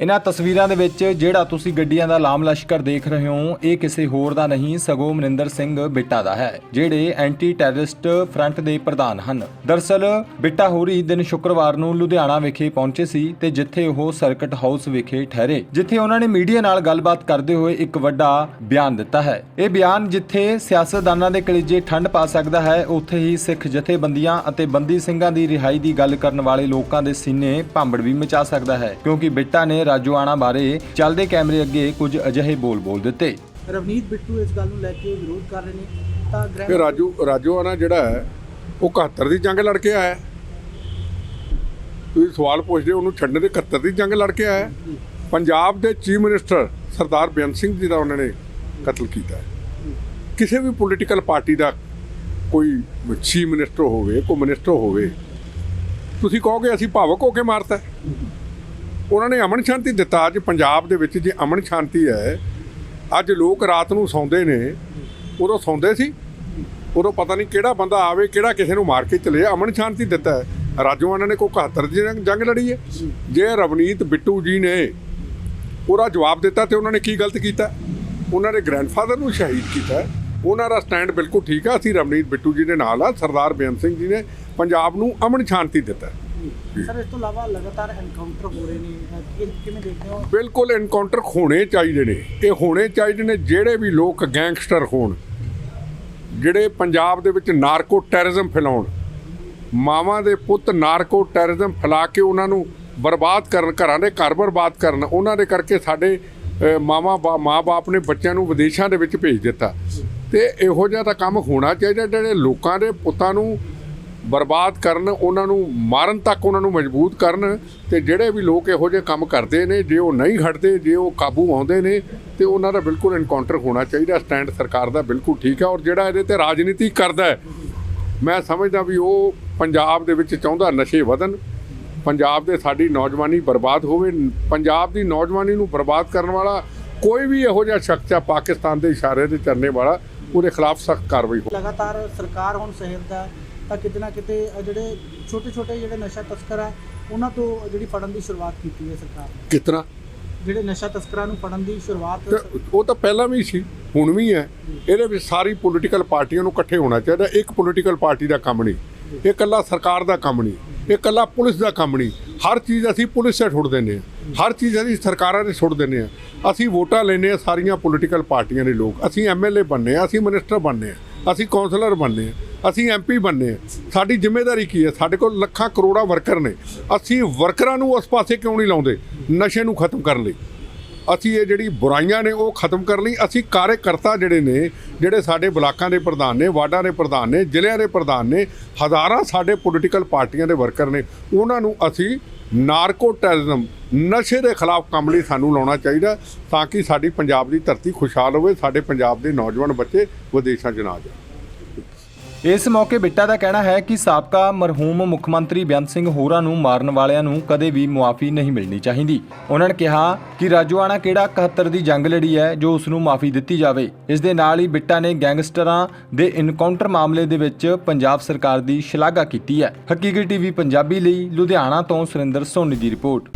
ਇਹਨਾਂ ਤਸਵੀਰਾਂ ਦੇ ਵਿੱਚ ਜਿਹੜਾ ਤੁਸੀਂ ਗੱਡੀਆਂ ਦਾ ਲਾਮ ਲਸ਼ਕਰ ਦੇਖ ਰਹੇ ਹੋ, ਇਹ ਕਿਸੇ ਹੋਰ ਦਾ ਨਹੀਂ, ਸਗੋਂ ਮਨਿੰਦਰ ਸਿੰਘ ਬਿੱਟਾ ਦਾ ਹੈ, ਜਿਹੜੇ ਐਂਟੀ ਟੈਰਰਿਸਟ ਫਰੰਟ ਦੇ ਪ੍ਰਧਾਨ ਹਨ। ਦਰਸਲ, ਬਿੱਟਾ ਹੋਰੀ ਦਿਨ ਸ਼ੁੱਕਰਵਾਰ ਨੂੰ ਲੁਧਿਆਣਾ ਵਿਖੇ ਪਹੁੰਚੇ ਸੀ ਤੇ ਜਿੱਥੇ ਉਹ ਸਰਕਟ ਹਾਊਸ ਵਿਖੇ ਠਹਿਰੇ, ਜਿੱਥੇ ਉਹਨਾਂ ਨੇ ਮੀਡੀਆ ਨਾਲ ਗੱਲਬਾਤ ਕਰਦੇ ਹੋਏ ਇੱਕ ਵੱਡਾ ਬਿਆਨ ਦਿੱਤਾ ਹੈ। ਇਹ ਬਿਆਨ ਜਿੱਥੇ ਸਿਆਸਤਦਾਨਾਂ ਦੇ ਕਲੇਜੇ ਠੰਡ ਪਾ ਸਕਦਾ ਹੈ, ਉੱਥੇ ਹੀ ਸਿੱਖ ਜਥੇਬੰਦੀਆਂ ਅਤੇ ਬੰਦੀ ਸਿੰਘਾਂ ਦੀ ਰਿਹਾਈ ਦੀ ਗੱਲ ਕਰਨ ਵਾਲੇ ਲੋਕਾਂ ਦੇ ਸੀਨੇ ਭਾਂਬੜ ਵੀ ਮਚਾ ਸਕਦਾ ਹੈ, ਕਿਉਂਕਿ ਬਿੱਟਾ ਨੇ ਰਾਜੋਆਣਾ ਬਾਰੇ ਚੱਲਦੇ ਕੈਮਰੇ ਅੱਗੇ ਕੁਝ ਅਜਿਹੇ ਬੋਲ ਬੋਲ ਦਿੱਤੇ ਰਵਨੀਤ ਬਿੱਟੂ ਇਸ ਗੱਲ ਨੂੰ ਲੈ ਕੇ ਵਿਰੋਧ ਕਰ ਰਹੇ ਨੇ ਤਾਂ ਗ੍ਰਹਿ ਰਾਜੂ ਰਾਜੋਆਣਾ ਜਿਹੜਾ ਹੈ ਉਹ 71 ਦੀ ਜੰਗ ਲੜ ਕੇ ਆਇਆ ਹੈ। ਤੁਸੀਂ ਸਵਾਲ ਪੁੱਛਦੇ ਹੋ, ਉਹਨੂੰ ਛੱਡਣ ਦੇ 71 ਦੀ ਜੰਗ ਲੜ ਕੇ ਆਇਆ ਹੈ। ਪੰਜਾਬ ਦੇ ਚੀਫ ਮਿਨਿਸਟਰ ਸਰਦਾਰ ਬੇਅੰਤ ਸਿੰਘ ਜੀ ਦਾ ਉਹਨਾਂ ਨੇ ਕਤਲ ਕੀਤਾ। ਕਿਸੇ ਵੀ ਪੋਲੀਟੀਕਲ ਪਾਰਟੀ ਦਾ ਕੋਈ ਚੀਫ ਮਿਨਿਸਟਰ ਹੋਵੇ ਕੋਈ ਮਿਨਿਸਟਰ ਹੋਵੇ ਤੁਸੀਂ ਕਹੋਗੇ ਅਸੀਂ ਭਾਵਕ ਹੋ ਕੇ ਮਾਰਤਾ। ਉਹਨਾਂ ਨੇ ਅਮਨ ਸ਼ਾਂਤੀ ਦਿੱਤਾ ਅੱਜ ਪੰਜਾਬ ਦੇ ਵਿੱਚ ਜੇ ਅਮਨ ਸ਼ਾਂਤੀ ਹੈ, ਅੱਜ ਲੋਕ ਰਾਤ ਨੂੰ ਸੌਂਦੇ ਨੇ, ਉਦੋਂ ਸੌਂਦੇ ਸੀ? ਉਦੋਂ ਪਤਾ ਨਹੀਂ ਕਿਹੜਾ ਬੰਦਾ ਆਵੇ, ਕਿਹੜਾ ਕਿਸੇ ਨੂੰ ਮਾਰ ਕੇ ਚਲੇ। ਅਮਨ ਸ਼ਾਂਤੀ ਦਿੱਤਾ ਹੈ। ਰਾਜੋਆਣਾ ਨੇ ਕੋਈ 71 ਦੀ ਜੰਗ- ਲੜੀ ਹੈ? ਜੇ ਰਵਨੀਤ, ਬਿੱਟੂ ਜੀ ਨੇ ਉਹਦਾ ਜਵਾਬ ਦਿੱਤਾ ਤੇ ਉਹਨਾਂ ਨੇ ਕੀ ਗਲਤ ਕੀਤਾ? ਉਹਨਾਂ ਦੇ ਗ੍ਰੈਂਡਫਾਦਰ ਨੂੰ ਸ਼ਹੀਦ ਕੀਤਾ ਉਹਨਾਂ ਦਾ ਸਟੈਂਡ ਬਿਲਕੁਲ ਠੀਕ ਆ। ਅਸੀਂ ਰਵਨੀਤ, ਬਿੱਟੂ ਜੀ ਦੇ ਨਾਲ ਆ। ਸਰਦਾਰ ਬੇਅੰਤ ਸਿੰਘ ਜੀ ਨੇ ਪੰਜਾਬ ਨੂੰ ਅਮਨ ਸ਼ਾਂਤੀ ਦਿੱਤਾ ਸਰ ਇਸ ਤੋਂ ਇਲਾਵਾ ਲਗਾਤਾਰ ਐਨਕਾਊਂਟਰ ਹੋ ਰਹੇ ਨੇ ਅਹ ਕਿ- ਕਿਵੇਂ ਦੇਖਦੇ ਹੋ? ਬਿਲਕੁਲ ਐਨਕਾਊਂਟਰ ਹੋਣੇ ਚਾਹੀਦੇ ਨੇ ਇਹ ਹੋਣੇ ਚਾਹੀਦੇ ਨੇ ਜਿਹੜੇ ਵੀ ਲੋਕ ਗੈਂਗਸਟਰ ਹੋਣ ਜਿਹੜੇ ਪੰਜਾਬ ਦੇ ਵਿੱਚ ਨਾਰਕੋ ਟੈਰਰਿਜ਼ਮ ਫੈਲਾਉਣ ਮਾਵਾਂ ਦੇ ਪੁੱਤ ਨਾਰਕੋ ਟੈਰਰਿਜ਼ਮ ਫੈਲਾ ਕੇ ਉਹਨਾਂ ਨੂੰ ਬਰਬਾਦ ਕਰਨ ਘਰਾਂ ਦੇ ਘਰ ਬਰਬਾਦ ਕਰਨ ਉਹਨਾਂ ਦੇ ਕਰਕੇ ਸਾਡੇ ਮਾਵਾਂ ਬਾ ਮਾਂ-ਬਾਪ ਨੇ ਬੱਚਿਆਂ ਨੂੰ ਵਿਦੇਸ਼ਾਂ ਦੇ ਵਿੱਚ ਭੇਜ ਦਿੱਤਾ। ਤੇ ਇਹੋ ਜਿਹਾ ਤਾਂ ਕੰਮ ਹੋਣਾ ਚਾਹੀਦਾ ਜਿਹੜੇ ਲੋਕਾਂ ਦੇ ਪੁੱਤਾਂ ਨੂੰ ਬਰਬਾਦ ਕਰਨ, ਉਹਨਾਂ ਨੂੰ ਮਾਰਨ ਤੱਕ ਉਹਨਾਂ ਨੂੰ ਮਜਬੂਤ ਕਰਨ ਤੇ ਜਿਹੜੇ ਵੀ ਲੋਕ ਇਹੋ ਜਿਹੇ ਕੰਮ ਕਰਦੇ ਨੇ, ਜੇ ਉਹ ਨਹੀਂ ਹਟਦੇ, ਜੇ ਉਹ ਕਾਬੂ ਆਉਂਦੇ ਨੇ, ਤੇ ਉਹਨਾਂ ਦਾ ਬਿਲਕੁਲ ਇਨਕਾਊਂਟਰ ਹੋਣਾ ਚਾਹੀਦਾ ਸਟੈਂਡ ਸਰਕਾਰ ਦਾ ਬਿਲਕੁਲ ਠੀਕ ਹੈ ਔਰ ਜਿਹੜਾ ਇਹਦੇ ਤੇ ਰਾਜਨੀਤੀ ਕਰਦਾ ਮੈਂ ਸਮਝਦਾ ਵੀ ਉਹ ਪੰਜਾਬ ਦੇ ਵਿੱਚ ਚਾਹੁੰਦਾ ਨਸ਼ੇ ਵਧਣ, ਪੰਜਾਬ ਦੇ ਸਾਡੀ ਨੌਜਵਾਨੀ ਬਰਬਾਦ ਹੋਵੇ, ਪੰਜਾਬ ਦੀ ਨੌਜਵਾਨੀ ਨੂੰ ਬਰਬਾਦ ਕਰਨ ਵਾਲਾ ਕੋਈ ਵੀ ਇਹੋ ਜਿਹਾ ਸ਼ਖਸ ਆ ਪਾਕਿਸਤਾਨ ਦੇ ਇਸ਼ਾਰੇ ਤੇ ਚੱਲਣੇ ਵਾਲਾ, ਉਹਦੇ ਖਿਲਾਫ ਸਖਤ ਕਾਰਵਾਈ ਹੋ ਲਗਾਤਾਰ ਸਰਕਾਰ ਹੁਣ ਸਹਿਰਦਾ ਤਾਂ ਕਿਤੇ ਨਾ ਕਿਤੇ ਜਿਹੜੇ ਛੋਟੇ ਛੋਟੇ ਜਿਹੜੇ ਨਸ਼ਾ ਤਸਕਰ ਆ ਉਹਨਾਂ ਤੋਂ ਜਿਹੜੀ ਫੜਨ ਦੀ ਸ਼ੁਰੂਆਤ ਕੀਤੀ ਹੈ ਸਰਕਾਰ ਨੇ। ਕਿਤਨਾ ਜਿਹੜੇ ਨਸ਼ਾ ਤਸਕਰਾਂ ਨੂੰ ਫੜਨ ਦੀ ਸ਼ੁਰੂਆਤ ਤੇ ਉਹ ਤਾਂ ਪਹਿਲਾਂ ਵੀ ਸੀ ਹੁਣ ਵੀ ਹੈ। ਇਹਦੇ ਵਿੱਚ ਸਾਰੀ ਪੋਲੀਟੀਕਲ ਪਾਰਟੀਆਂ ਨੂੰ ਇਕੱਠੇ ਹੋਣਾ ਚਾਹੀਦਾ। ਇੱਕ ਪੋਲੀਟੀਕਲ ਪਾਰਟੀ ਦਾ ਕੰਮ ਨਹੀਂ ਇਹ ਇਕੱਲਾ ਸਰਕਾਰ ਦਾ ਕੰਮ ਨਹੀਂ ਇਹ ਇਕੱਲਾ ਪੁਲਿਸ ਦਾ ਕੰਮ ਨਹੀਂ। ਹਰ ਚੀਜ਼ ਅਸੀਂ ਪੁਲਿਸ ਤੇ ਛੁੱਟ ਦਿੰਦੇ ਹਾਂ। ਹਰ ਚੀਜ਼ ਅਸੀਂ ਸਰਕਾਰਾਂ ਤੇ ਛੁੱਟ ਦਿੰਦੇ ਹਾਂ। ਅਸੀਂ ਵੋਟਾਂ ਲੈਂਦੇ ਹਾਂ ਸਾਰੀਆਂ ਪੋਲੀਟੀਕਲ ਪਾਰਟੀਆਂ ਦੇ ਲੋਕ। ਅਸੀਂ ਐਮਐਲਏ ਬਣਨੇ ਆ ਅਸੀਂ ਮਿਨਿਸਟਰ ਬਣਨੇ ਆ ਅਸੀਂ ਕਾਉਂਸਲਰ ਬਣਨੇ ਆ ਅਸੀਂ ਐਮਪੀ ਬਣਨੇ ਆ। ਸਾਡੀ ਜ਼ਿੰਮੇਵਾਰੀ ਕੀ ਹੈ? ਸਾਡੇ ਕੋਲ ਲੱਖਾਂ ਕਰੋੜਾਂ ਵਰਕਰ ਨੇ। ਅਸੀਂ ਵਰਕਰਾਂ ਨੂੰ ਉਸ ਪਾਸੇ ਕਿਉਂ ਨਹੀਂ ਲਾਉਂਦੇ? ਨਸ਼ੇ ਨੂੰ ਖਤਮ ਕਰਨ ਲਈ। ਅਸੀਂ ਇਹ ਜਿਹੜੀ ਬੁਰਾਈਆਂ ਨੇ, ਉਹ ਖਤਮ ਕਰਨ ਲਈ ਅਸੀਂ ਕਾਰਜਕਰਤਾ ਜਿਹੜੇ ਨੇ, ਜਿਹੜੇ ਸਾਡੇ ਬਲਾਕਾਂ ਦੇ ਪ੍ਰਧਾਨ ਨੇ, ਵਾਰਡਾਂ ਦੇ ਪ੍ਰਧਾਨ ਨੇ, ਜ਼ਿਲ੍ਹਿਆਂ ਦੇ ਪ੍ਰਧਾਨ ਨੇ, ਹਜ਼ਾਰਾਂ ਸਾਡੇ ਪੋਲੀਟੀਕਲ ਪਾਰਟੀਆਂ ਦੇ ਵਰਕਰ ਨੇ, ਉਹਨਾਂ ਨੂੰ ਅਸੀਂ ਨਾਰਕੋ ਟੈਰਰਿਜ਼ਮ ਨਸ਼ੇ ਦੇ ਖਿਲਾਫ ਕੰਮ ਲਈ ਸਾਨੂੰ ਲਾਉਣਾ ਚਾਹੀਦਾ ਤਾਂ ਕਿ ਸਾਡੀ ਪੰਜਾਬ ਦੀ ਧਰਤੀ ਖੁਸ਼ਹਾਲ ਹੋਵੇ, ਸਾਡੇ ਪੰਜਾਬ ਦੇ ਨੌਜਵਾਨ ਬੱਚੇ ਵਿਦੇਸ਼ਾਂ 'ਚ ਨਾ ਜਾਣ। ਇਸ ਮੌਕੇ ਬਿੱਟਾ ਦਾ ਕਹਿਣਾ ਹੈ ਕਿ ਸਾਬਕਾ ਮਰਹੂਮ ਮੁੱਖ ਮੰਤਰੀ ਬੇਅੰਤ ਸਿੰਘ ਹੋਰਾਂ ਨੂੰ ਮਾਰਨ ਵਾਲਿਆਂ ਨੂੰ ਕਦੇ ਵੀ ਮੁਆਫੀ ਨਹੀਂ ਮਿਲਣੀ ਚਾਹੀਦੀ। ਉਹਨਾਂ ਨੇ ਕਿਹਾ ਕਿ ਰਾਜੋਆਣਾ ਕਿਹੜਾ 71 ਦੀ ਜੰਗ ਲੜੀ ਹੈ, ਜੋ ਉਸ ਨੂੰ ਮਾਫੀ ਦਿੱਤੀ ਜਾਵੇ। ਇਸ ਦੇ ਨਾਲ ਹੀ ਬਿੱਟਾ ਨੇ ਗੈਂਗਸਟਰਾਂ ਦੇ ਇਨਕਾਊਂਟਰ ਮਾਮਲੇ ਦੇ ਵਿੱਚ ਪੰਜਾਬ ਸਰਕਾਰ ਦੀ ਸ਼ਲਾਘਾ ਕੀਤੀ ਹੈ। ਹਕੀਕੀ ਟੀਵੀ ਪੰਜਾਬੀ ਲਈ ਲੁਧਿਆਣਾ ਤੋਂ ਸੁਰਿੰਦਰ ਸੋਨੀ ਦੀ ਰਿਪੋਰਟ।